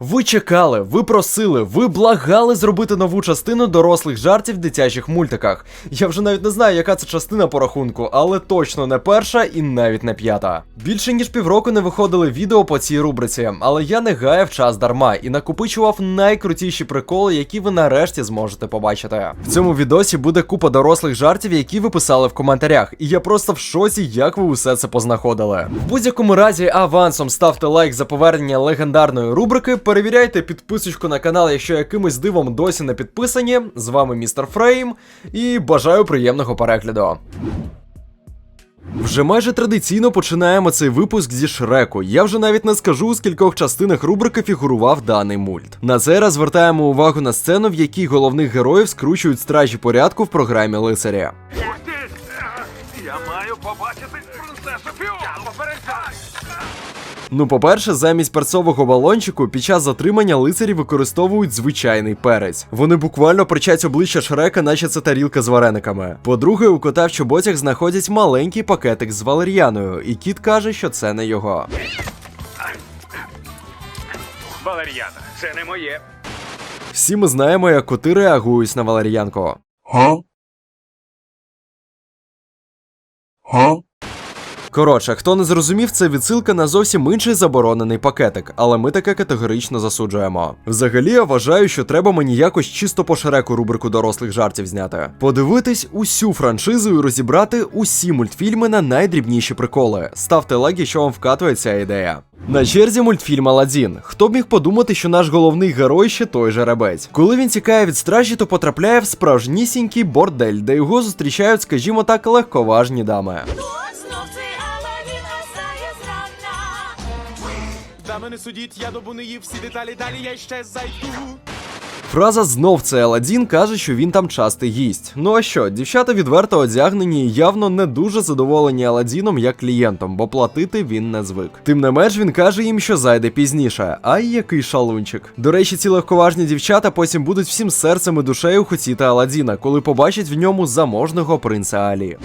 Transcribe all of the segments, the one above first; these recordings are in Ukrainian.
Ви чекали, ви просили, ви благали зробити нову частину дорослих жартів в дитячих мультиках. Я вже навіть не знаю, яка це частина по рахунку, але точно не перша і навіть не п'ята. Більше ніж півроку не виходили відео по цій рубриці, але я не гаяв час дарма і накопичував найкрутіші приколи, які ви нарешті зможете побачити. В цьому відосі буде купа дорослих жартів, які ви писали в коментарях, і я просто в шоці, як ви усе це познаходили. В будь-якому разі авансом ставте лайк за повернення легендарної рубрики. Перевіряйте підписочку на канал, якщо якимось дивом досі не підписані. З вами містер Фрейм, і бажаю приємного перегляду. Вже майже традиційно починаємо цей випуск зі Шреку. Я вже навіть не скажу, у скількох частинах рубрики фігурував даний мульт. На цей раз звертаємо увагу на сцену, в якій головних героїв скручують стражі порядку в програмі лицаря. Я маю побачити Ну, по-перше, замість перцового балончику під час затримання лицарі використовують звичайний перець. Вони буквально причать обличчя Шрека, наче це тарілка з варениками. По-друге, у кота в чоботях знаходять маленький пакетик з валер'яною, і кіт каже, що це не його. Валер'яна, це не моє. Всі ми знаємо, як коти реагують на валер'янку. Huh? Huh? Коротше, хто не зрозумів, це відсилка на зовсім інший заборонений пакетик, але ми таке категорично засуджуємо. Взагалі, я вважаю, що треба мені якось чисто по шереку рубрику дорослих жартів зняти. Подивитись усю франшизу і розібрати усі мультфільми на найдрібніші приколи. Ставте лайк, якщо вам вкатує ця ідея. На черзі мультфільм Аладдін. Хто б міг подумати, що наш головний герой ще той же рабець. Коли він тікає від стражі, то потрапляє в справжнісінький бордель, де його зустрічають, скажімо так, легковажні дами. Мене судіть, я добу не їв всі деталі, далі я ще зайду. Фраза знов це Аладдін каже, що він там частий гість. Ну а що, дівчата відверто одягнені і явно не дуже задоволені Аладдіном як клієнтом, бо платити він не звик. Тим не менш, він каже їм, що зайде пізніше. Ай, який шалунчик. До речі, ці легковажні дівчата потім будуть всім серцем і душею хотіти Аладдіна, коли побачать в ньому заможного принца Алі.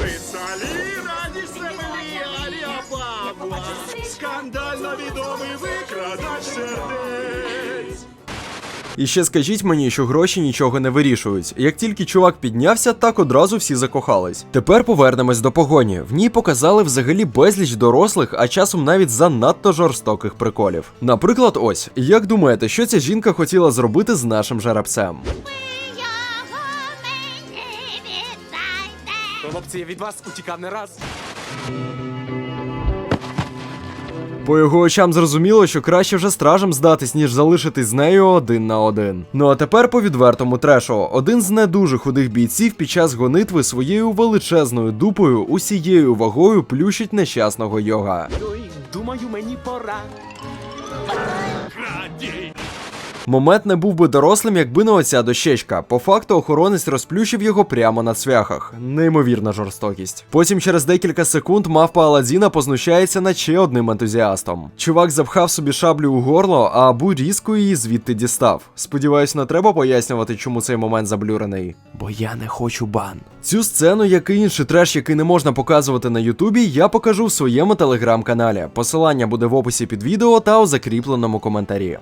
І ще скажіть мені, що гроші нічого не вирішують. Як тільки чувак піднявся, так одразу всі закохались. Тепер повернемось до погоні. В ній показали взагалі безліч дорослих, а часом навіть занадто жорстоких приколів. Наприклад, ось як думаєте, що ця жінка хотіла зробити з нашим жеребцем? Хлопці, я від вас утікав не раз. По його очам зрозуміло, що краще вже стражем здатись, ніж залишитись з нею один на один. Ну а тепер по відвертому трешу. Один з не дуже худих бійців під час гонитви своєю величезною дупою усією вагою плющить нещасного йога. Думаю, мені пора. Момент не був би дорослим, якби не оця дощечка. По факту охоронець розплющив його прямо на цвяхах. Неймовірна жорстокість. Потім через декілька секунд мавпа Аладдіна познущається над ще одним ентузіастом. Чувак запхав собі шаблю у горло, а Абу різко її звідти дістав. Сподіваюсь, не треба пояснювати, чому цей момент заблюрений. Бо я не хочу бан. Цю сцену, як і інший треш, який не можна показувати на Ютубі, я покажу в своєму телеграм-каналі. Посилання буде в описі під відео та у закріпленому коментарі.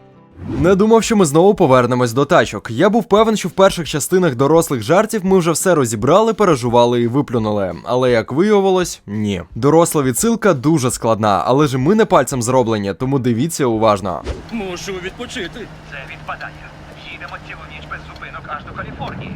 Не думав, що ми знову повернемось до тачок. Я був певен, що в перших частинах дорослих жартів ми вже все розібрали, пережували і виплюнули. Але як виявилось, ні. Доросла відсилка дуже складна, але ж ми не пальцем зроблені, тому дивіться уважно. Мушу відпочити. Це відпадання. Їдемо цілу ніч без зупинок аж до Каліфорнії.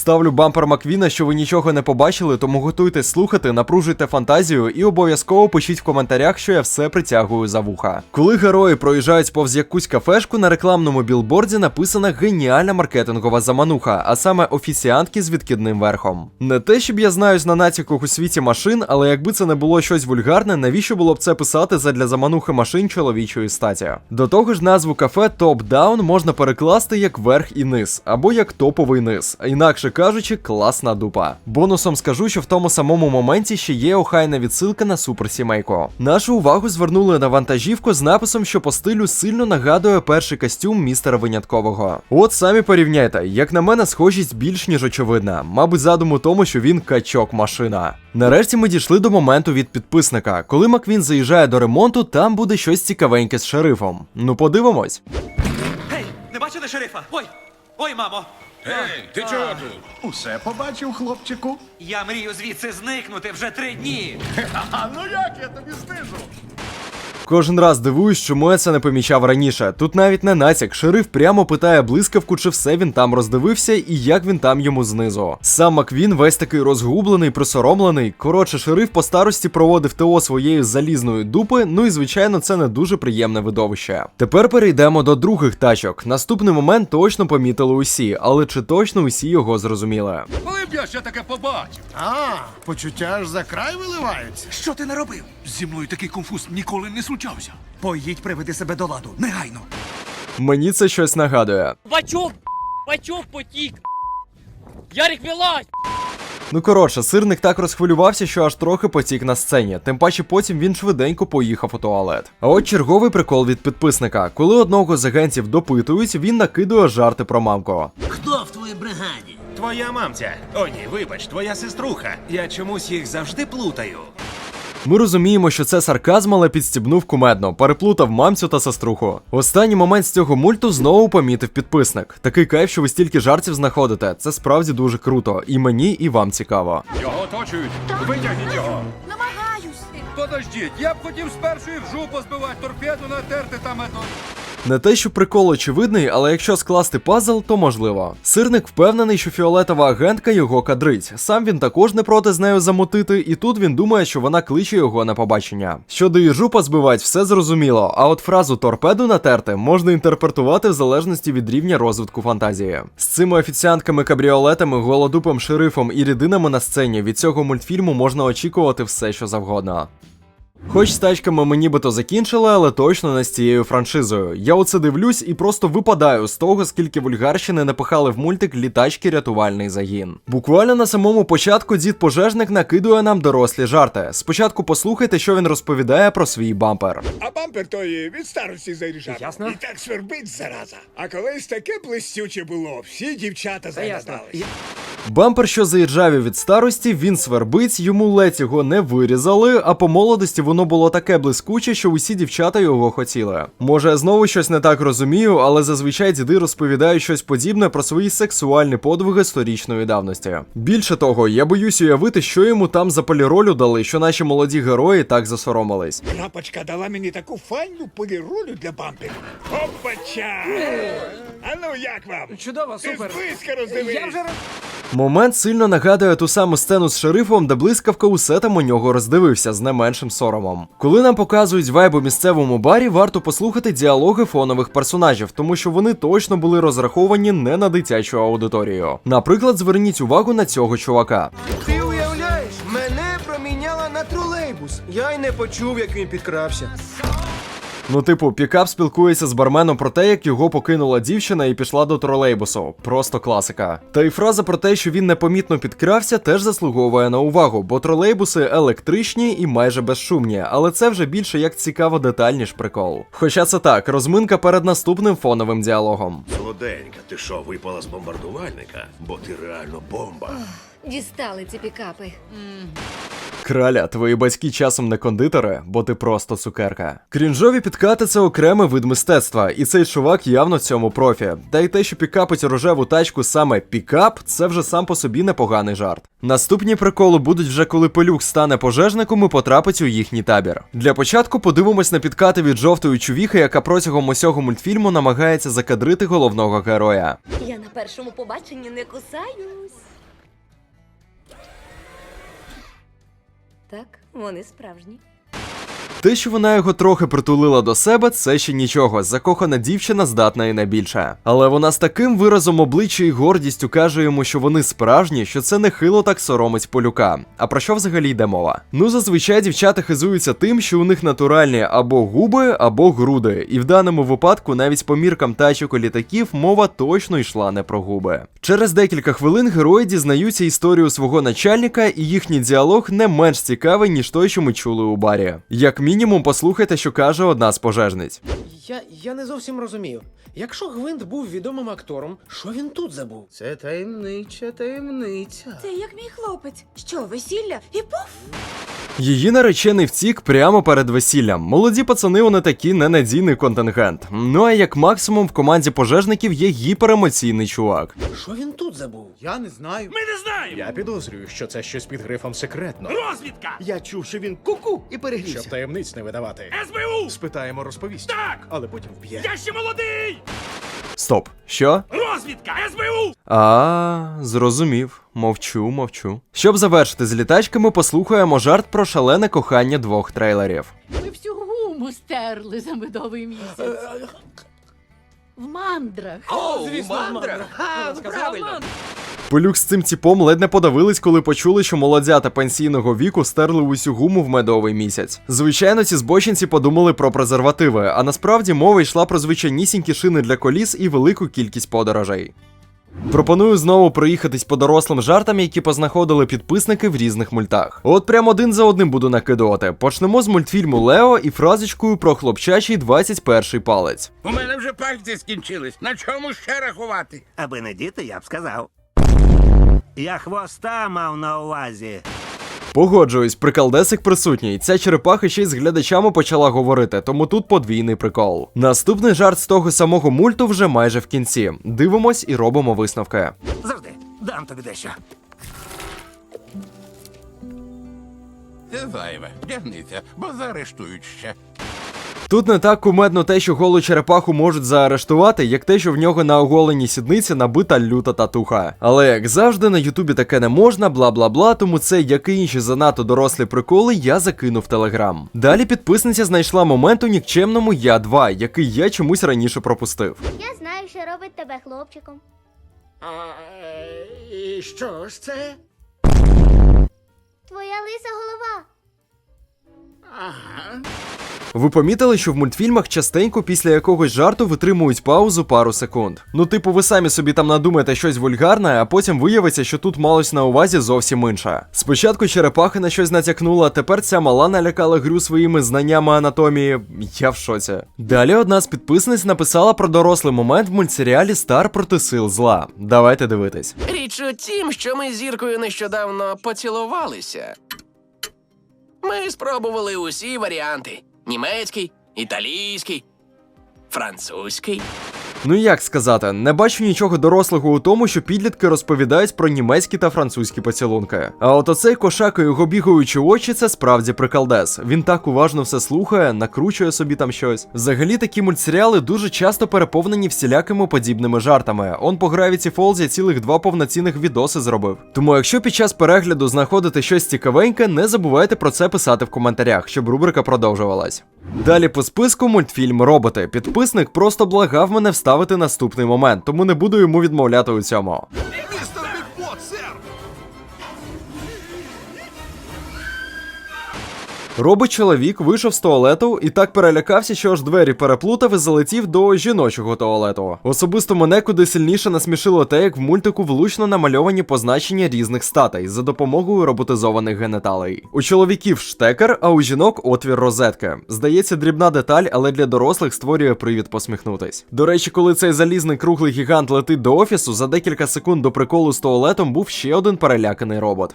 Ставлю бампер Маквіна, що ви нічого не побачили, тому готуйтесь слухати, напружуйте фантазію і обов'язково пишіть в коментарях, що я все притягую за вуха. Коли герої проїжджають повз якусь кафешку, на рекламному білборді написана геніальна маркетингова замануха, а саме офіціантки з відкидним верхом. Не те, щоб я знаюсь на натяках у світі машин, але якби це не було щось вульгарне, навіщо було б це писати задля заманухи машин чоловічої статі? До того ж, назву кафе Down можна перекласти як верх і низ, або як топовий низ. Інакше кажучи, класна дупа. Бонусом скажу, що в тому самому моменті ще є охайна відсилка на суперсімейку. Нашу увагу звернули на вантажівку з написом, що по стилю сильно нагадує перший костюм містера виняткового. От самі порівняйте, як на мене, схожість більш ніж очевидна. Мабуть, задум у тому, що він качок машина. Нарешті ми дійшли до моменту від підписника. Коли Маквін заїжджає до ремонту, там буде щось цікавеньке з шерифом. Ну подивимось. Гей, не бачили шерифа? Ой, ой, мамо. Ей, ти чого тут? Усе побачив, хлопчику. Я мрію звідси зникнути вже три дні. А ну як я тобі стижу? Кожен раз дивуюсь, чому я це не помічав раніше. Тут навіть не натяк. Шериф прямо питає блискавку, чи все він там роздивився і як він там йому знизу. Сам Маквін весь такий розгублений, присоромлений. Коротше, шериф по старості проводив ТО своєю залізною дупи. Ну і звичайно, це не дуже приємне видовище. Тепер перейдемо до других тачок. Наступний момент точно помітили усі, але чи точно усі його зрозуміли? Коли б я ще таке побачив? А, почуття аж за край виливаються. Що ти наробив? Зі мною такий конфуз ніколи не случався. Поїдь, приведи себе до ладу. Негайно. Мені це щось нагадує. Бачок, бачок потік. Ярик вилазь! Ну коротше, сирник так розхвилювався, що аж трохи потік на сцені. Тим паче потім він швиденько поїхав у туалет. А от черговий прикол від підписника. Коли одного з агентів допитують, він накидує жарти про мамку. Хто в твоїй бригаді? Твоя мамця. О, ні, вибач, твоя сеструха. Я чомусь їх завжди плутаю. Ми розуміємо, що це сарказм, але підстібнув кумедно, переплутав мамцю та сеструху. Останній момент з цього мульту знову помітив підписник. Такий кайф, що ви стільки жартів знаходите. Це справді дуже круто. І мені, і вам цікаво. Його оточують. Витягніть його. Намагаюсь. Подождіть, я б хотів спершу і в жопу збивати торпеду, натерти там ето. Не те, що прикол очевидний, але якщо скласти пазл, то можливо. Сирник впевнений, що фіолетова агентка його кадрить. Сам він також не проти з нею замотити, і тут він думає, що вона кличе його на побачення. Щодо її жупа збивать, все зрозуміло. А от фразу торпеду натерти можна інтерпретувати в залежності від рівня розвитку фантазії. З цими офіціантками, кабріолетами, голодупом, шерифом і рідинами на сцені від цього мультфільму можна очікувати все, що завгодно. Хоч з тачками ми нібито закінчили, але точно не з цією франшизою. Я оце дивлюсь і просто випадаю з того, скільки вульгарщини напихали в мультик літачки рятувальний загін. Буквально на самому початку дід пожежник накидує нам дорослі жарти. Спочатку послухайте, що він розповідає про свій бампер. А бампер той від старості заріжав. Ясно. І так свербить зараза. А колись таке блистюче було, всі дівчата загадали. Бампер, що заіржавів від старості, він свербить, йому ледь його не вирізали, а по молодості воно було таке блискуче, що усі дівчата його хотіли. Може, я знову щось не так розумію, але зазвичай діди розповідають щось подібне про свої сексуальні подвиги сторічної давності. Більше того, я боюсь уявити, що йому там за поліролю дали, що наші молоді герої так засоромились. Крапочка дала мені таку файну поліролю для бамперу. Опача! А ну як вам? Чудово, Ти зблизька роздивись. Я вже Момент сильно нагадує ту саму сцену з шерифом, де блискавка усе там у нього роздивився з не меншим соромом. Коли нам показують вайб у місцевому барі, варто послухати діалоги фонових персонажів, тому що вони точно були розраховані не на дитячу аудиторію. Наприклад, зверніть увагу на цього чувака. Ти уявляєш, мене проміняла на тролейбус. Я й не почув, як він підкрався. Ну, типу, пікап спілкується з барменом про те, як його покинула дівчина і пішла до тролейбусу. Просто класика. Та й фраза про те, що він непомітно підкрався, теж заслуговує на увагу, бо тролейбуси електричні і майже безшумні, але це вже більше як цікаво деталь, ніж прикол. Хоча це так, розминка перед наступним фоновим діалогом. Солоденька, ти що, випала з бомбардувальника? Бо ти реально бомба. Дістали ці пікапи. Краля, твої батьки часом не кондитери, бо ти просто цукерка. Крінжові підкати це окремий вид мистецтва, і цей чувак явно в цьому профі. Та й те, що пікапить рожеву тачку саме пікап, це вже сам по собі непоганий жарт. Наступні приколи будуть вже коли пилюк стане пожежником і потрапить у їхній табір. Для початку подивимось на підкати від жовтої чувіхи, яка протягом усього мультфільму намагається закадрити головного героя. Я на першому побаченні не кусаюсь. Так, вони справжні. Те, що вона його трохи притулила до себе, це ще нічого. Закохана дівчина здатна і на більше. Але вона з таким виразом обличчя і гордістю каже йому, що вони справжні, що це нехило так соромить полюка. А про що взагалі йде мова? Ну зазвичай дівчата хизуються тим, що у них натуральні або губи, або груди. І в даному випадку навіть по міркам тачок і літаків мова точно йшла не про губи. Через декілька хвилин герої дізнаються історію свого начальника, і їхній діалог не менш цікавий, ніж той, що ми чули у барі. Як мінімум, послухайте, що каже одна з пожежниць. Я, я не зовсім розумію. Якщо Гвинт був відомим актором, що він тут забув? Це таємнича таємниця. Це як мій хлопець. Що, весілля? І пуф? Її наречений втік прямо перед весіллям. Молоді пацани вони такі ненадійний контингент. Ну а як максимум в команді пожежників є гіперемоційний чувак. Що він тут забув? Я не знаю. Ми не знаємо! Я підозрюю, що це щось під грифом секретно. Розвідка! Я чув, що він ку-ку і перегрівся. Щоб таємниць не видавати. СБУ! Спитаємо, розповість. Так! Але потім вб'є. Я ще молодий! Стоп, що? Розвідка! СБУ! А, зрозумів. Мовчу, мовчу. Щоб завершити з літачками, послухаємо жарт про шалене кохання двох трейлерів. Ми всю гуму стерли за медовий місяць. В мандрах. О, Звісно, мандра. А, ну правильно. Пилюк з цим тіпом ледь не подавились, коли почули, що молодята пенсійного віку стерли усю гуму в медовий місяць. Звичайно, ці збочинці подумали про презервативи, а насправді мова йшла про звичайнісінькі шини для коліс і велику кількість подорожей. Пропоную знову проїхатись по дорослим жартам, які познаходили підписники в різних мультах. От прям один за одним буду накидувати. Почнемо з мультфільму Лео і фразочкою про хлопчачий 21 палець. У мене вже пальці скінчились. На чому ще рахувати? Аби не діти, я б сказав. Я хвоста мав на увазі. Погоджуюсь, приколдесик присутній. Ця черепаха ще й з глядачами почала говорити, тому тут подвійний прикол. Наступний жарт з того самого мульту вже майже в кінці. Дивимось і робимо висновки. Завжди, дам тобі дещо. Це зайве. Вдягнися, бо заарештують ще. Тут не так кумедно те, що голу черепаху можуть заарештувати, як те, що в нього на оголеній сідниці набита люта татуха. Але як завжди, на Ютубі таке не можна, бла бла бла, тому це, як і інші занадто дорослі приколи, я закинув телеграм. Далі підписниця знайшла момент у нікчемному Я 2, який я чомусь раніше пропустив. Я знаю, що робить тебе хлопчиком. І що ж це? Твоя лиса голова. Ви помітили, що в мультфільмах частенько після якогось жарту витримують паузу пару секунд. Ну, типу, ви самі собі там надумаєте щось вульгарне, а потім виявиться, що тут малось на увазі зовсім інше. Спочатку черепаха на щось натякнула, а тепер ця мала налякала грю своїми знаннями анатомії. Я в шоці. Далі одна з підписниць написала про дорослий момент в мультсеріалі Стар проти сил зла. Давайте дивитись. Річ у тім, що ми зіркою нещодавно поцілувалися. Ми спробували усі варіанти: німецький, італійський, французький. Ну як сказати, не бачу нічого дорослого у тому, що підлітки розповідають про німецькі та французькі поцілунки. А от оцей кошак і його бігаючі очі це справді приколдес. Він так уважно все слухає, накручує собі там щось. Взагалі такі мультсеріали дуже часто переповнені всілякими подібними жартами. Он по Gravity Falls я цілих два повноцінних відоси зробив. Тому якщо під час перегляду знаходите щось цікавеньке, не забувайте про це писати в коментарях, щоб рубрика продовжувалась. Далі по списку мультфільм Роботи. Підписник просто благав мене вставити наступний момент, тому не буду йому відмовляти у цьому. Робить чоловік вийшов з туалету і так перелякався, що аж двері переплутав і залетів до жіночого туалету. Особисто мене куди сильніше насмішило те, як в мультику влучно намальовані позначення різних статей за допомогою роботизованих генеталей. У чоловіків штекер, а у жінок отвір розетки. Здається, дрібна деталь, але для дорослих створює привід посміхнутись. До речі, коли цей залізний круглий гігант летить до офісу, за декілька секунд до приколу з туалетом був ще один переляканий робот.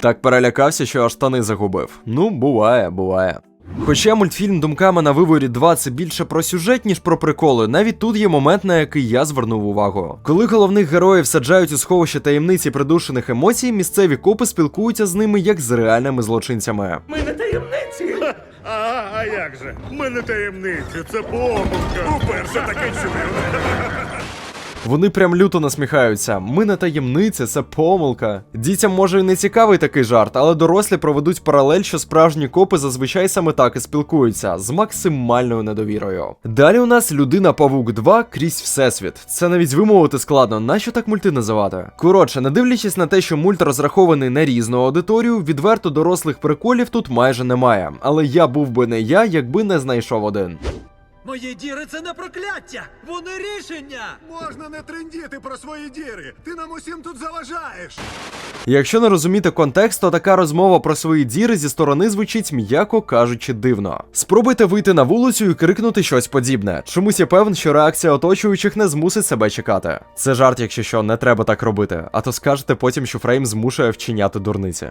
Так перелякався, що аж штани загубив. Ну, буває, буває. Хоча мультфільм Думками на виворі 2 це більше про сюжет, ніж про приколи, навіть тут є момент, на який я звернув увагу. Коли головних героїв саджають у сховище таємниці придушених емоцій, місцеві копи спілкуються з ними як з реальними злочинцями. Ми не таємниці. А, а як же? Ми не таємниці, це помилка. Уперше таке чую. Вони прям люто насміхаються. Ми не таємниця, це помилка. Дітям може і не цікавий такий жарт, але дорослі проведуть паралель, що справжні копи зазвичай саме так і спілкуються з максимальною недовірою. Далі у нас людина Павук 2 крізь всесвіт. Це навіть вимовити складно, нащо так мульти називати? Коротше, не дивлячись на те, що мульт розрахований на різну аудиторію, відверто дорослих приколів тут майже немає. Але я був би не я, якби не знайшов один. Мої діри це не прокляття! Вони рішення! Можна не трендіти про свої діри. Ти нам усім тут заважаєш. Якщо не розуміти контекст, то така розмова про свої діри зі сторони звучить, м'яко кажучи, дивно. Спробуйте вийти на вулицю і крикнути щось подібне. Чомусь я певен, що реакція оточуючих не змусить себе чекати. Це жарт, якщо що, не треба так робити, а то скажете потім, що Фрейм змушує вчиняти дурниці.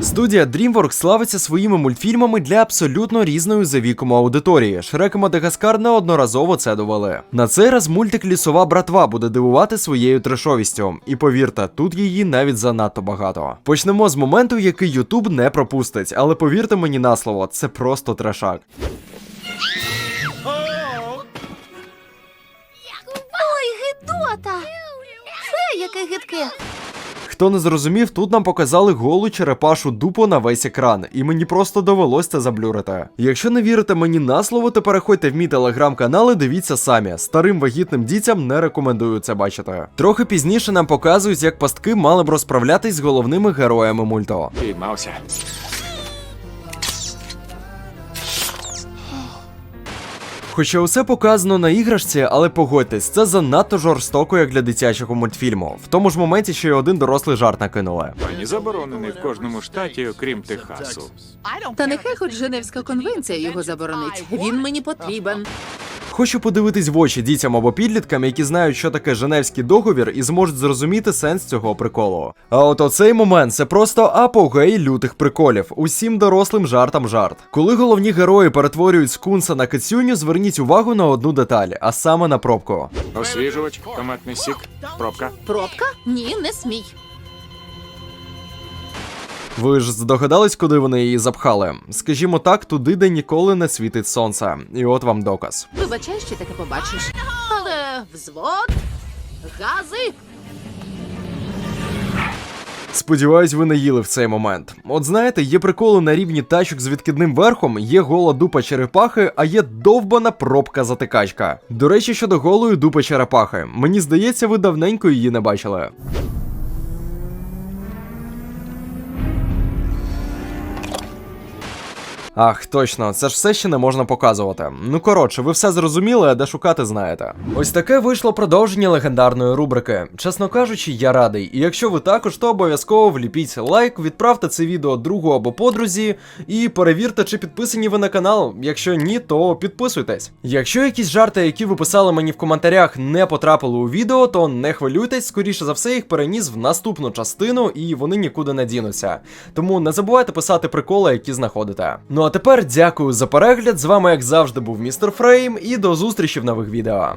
Студія DreamWorks славиться своїми мультфільмами для абсолютно різної за віком аудиторії. Шрек і Мадагаскар неодноразово це довели. На цей раз мультик Лісова братва буде дивувати своєю трешовістю. І повірте, тут її навіть занадто багато. Почнемо з моменту, який Ютуб не пропустить, але повірте мені на слово, це просто трешак. Ой, гидота! Це яке гидке. Хто не зрозумів, тут нам показали голу черепашу дупу на весь екран, і мені просто довелось це заблюрити. Якщо не вірите мені на слово, то переходьте в мій телеграм-канал і дивіться самі. Старим вагітним дітям не рекомендую це бачити. Трохи пізніше нам показують, як пастки мали б розправлятись з головними героями мульту. Піймався. Хоча усе показано на іграшці, але погодьтесь, це занадто жорстоко, як для дитячого мультфільму. В тому ж моменті ще й один дорослий жарт накинули. Пані заборонений в кожному штаті, окрім Техасу. Та нехай хоч Женевська конвенція його заборонить. Він мені потрібен. Хочу подивитись в очі дітям або підліткам, які знають, що таке Женевський договір, і зможуть зрозуміти сенс цього приколу. А от оцей момент це просто апогей лютих приколів. Усім дорослим жартам жарт. Коли головні герої перетворюють скунса на кицюню, зверніть увагу на одну деталь, а саме на пробку. Освіжувач, томатний сік, пробка. Пробка? Ні, не смій. Ви ж здогадались, куди вони її запхали? Скажімо так, туди, де ніколи не світить сонце. І от вам доказ. Вибачай, що таке побачиш. Але взвод, гази. Сподіваюсь, ви не їли в цей момент. От знаєте, є приколи на рівні тачок з відкидним верхом, є гола дупа черепахи, а є довбана пробка затикачка. До речі, щодо голої дупи черепахи, мені здається, ви давненько її не бачили. Ах, точно, це ж все ще не можна показувати. Ну коротше, ви все зрозуміли, а де шукати знаєте. Ось таке вийшло продовження легендарної рубрики. Чесно кажучи, я радий. І якщо ви також, то обов'язково вліпіть лайк, відправте це відео другу або подрузі, і перевірте, чи підписані ви на канал. Якщо ні, то підписуйтесь. Якщо якісь жарти, які ви писали мені в коментарях, не потрапили у відео, то не хвилюйтесь, скоріше за все, їх переніс в наступну частину, і вони нікуди не дінуться. Тому не забувайте писати приколи, які знаходите. Ну а тепер дякую за перегляд. З вами, як завжди, був містер Фрейм, і до зустрічі в нових відео.